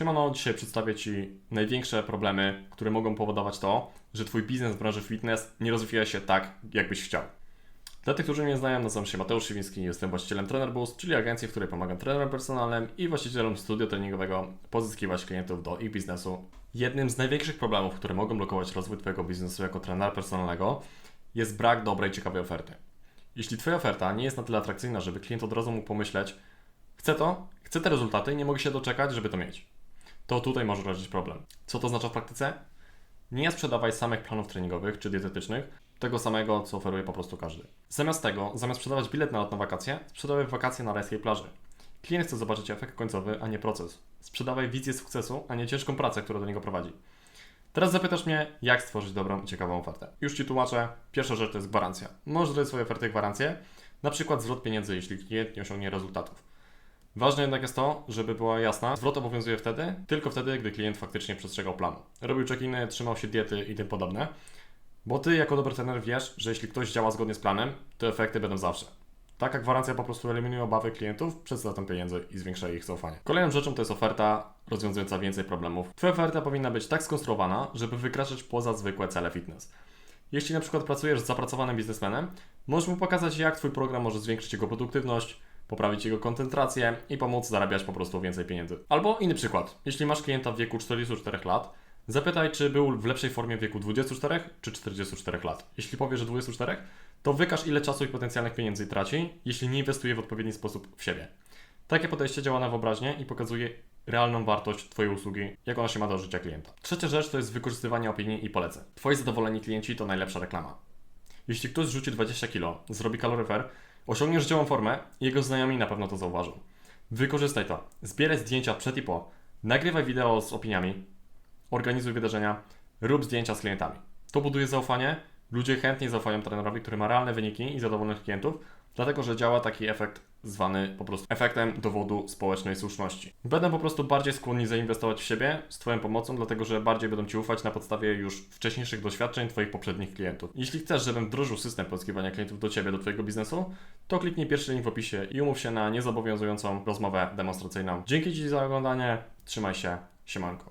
Siemano, dzisiaj przedstawię Ci największe problemy, które mogą powodować to, że Twój biznes w branży fitness nie rozwija się tak, jakbyś chciał. Dla tych, którzy mnie znają, nazywam się Mateusz Siwiński, jestem właścicielem Trainer Boost, czyli agencji, w której pomagam trenerom personalnym i właścicielom studio treningowego pozyskiwać klientów do ich biznesu. Jednym z największych problemów, które mogą blokować rozwój Twojego biznesu jako trenera personalnego jest brak dobrej, ciekawej oferty. Jeśli Twoja oferta nie jest na tyle atrakcyjna, żeby klient od razu mógł pomyśleć, chcę to, chcę te rezultaty i nie mogę się doczekać, żeby to mieć to tutaj może rodzić problem. Co to oznacza w praktyce? Nie sprzedawaj samych planów treningowych czy dietetycznych, tego samego, co oferuje po prostu każdy. Zamiast tego, zamiast sprzedawać bilet na lot na wakacje, sprzedawaj wakacje na rajskiej plaży. Klient chce zobaczyć efekt końcowy, a nie proces. Sprzedawaj wizję sukcesu, a nie ciężką pracę, która do niego prowadzi. Teraz zapytasz mnie, jak stworzyć dobrą i ciekawą ofertę. Już Ci tłumaczę. Pierwsza rzecz to jest gwarancja. Możesz dać swojej oferty gwarancję, na przykład zwrot pieniędzy, jeśli klient nie osiągnie rezultatów. Ważne jednak jest to, żeby była jasna, zwrot obowiązuje wtedy, tylko wtedy, gdy klient faktycznie przestrzegał planu. Robił check-iny, trzymał się diety i tym podobne. Bo ty jako dobry trener wiesz, że jeśli ktoś działa zgodnie z planem, to efekty będą zawsze. Taka gwarancja po prostu eliminuje obawy klientów przed zwrotem pieniędzy i zwiększa ich zaufanie. Kolejną rzeczą to jest oferta rozwiązująca więcej problemów. Twoja oferta powinna być tak skonstruowana, żeby wykraczać poza zwykłe cele fitness. Jeśli na przykład pracujesz z zapracowanym biznesmenem, możesz mu pokazać, jak Twój program może zwiększyć jego produktywność, poprawić jego koncentrację i pomóc zarabiać po prostu więcej pieniędzy. Albo inny przykład. Jeśli masz klienta w wieku 44 lat, zapytaj, czy był w lepszej formie w wieku 24 czy 44 lat. Jeśli powie, że 24, to wykaż ile czasu i potencjalnych pieniędzy traci, jeśli nie inwestuje w odpowiedni sposób w siebie. Takie podejście działa na wyobraźnię i pokazuje realną wartość Twojej usługi, jak ona się ma do życia klienta. Trzecia rzecz to jest wykorzystywanie opinii i poleceń. Twoi zadowoleni klienci to najlepsza reklama. Jeśli ktoś rzuci 20 kg, zrobi kaloryfer, osiągnie życiową formę i jego znajomi na pewno to zauważą. Wykorzystaj to. Zbieraj zdjęcia przed i po. Nagrywaj wideo z opiniami. Organizuj wydarzenia. Rób zdjęcia z klientami. To buduje zaufanie. Ludzie chętnie zaufają trenerowi, który ma realne wyniki i zadowolonych klientów, dlatego że działa taki efekt zwany po prostu efektem dowodu społecznej słuszności. Będą po prostu bardziej skłonni zainwestować w siebie z Twoją pomocą, dlatego że bardziej będą Ci ufać na podstawie już wcześniejszych doświadczeń Twoich poprzednich klientów. Jeśli chcesz, żebym wdrożył system pozyskiwania klientów do Ciebie, do Twojego biznesu, to kliknij pierwszy link w opisie i umów się na niezobowiązującą rozmowę demonstracyjną. Dzięki Ci za oglądanie, trzymaj się, siemanko.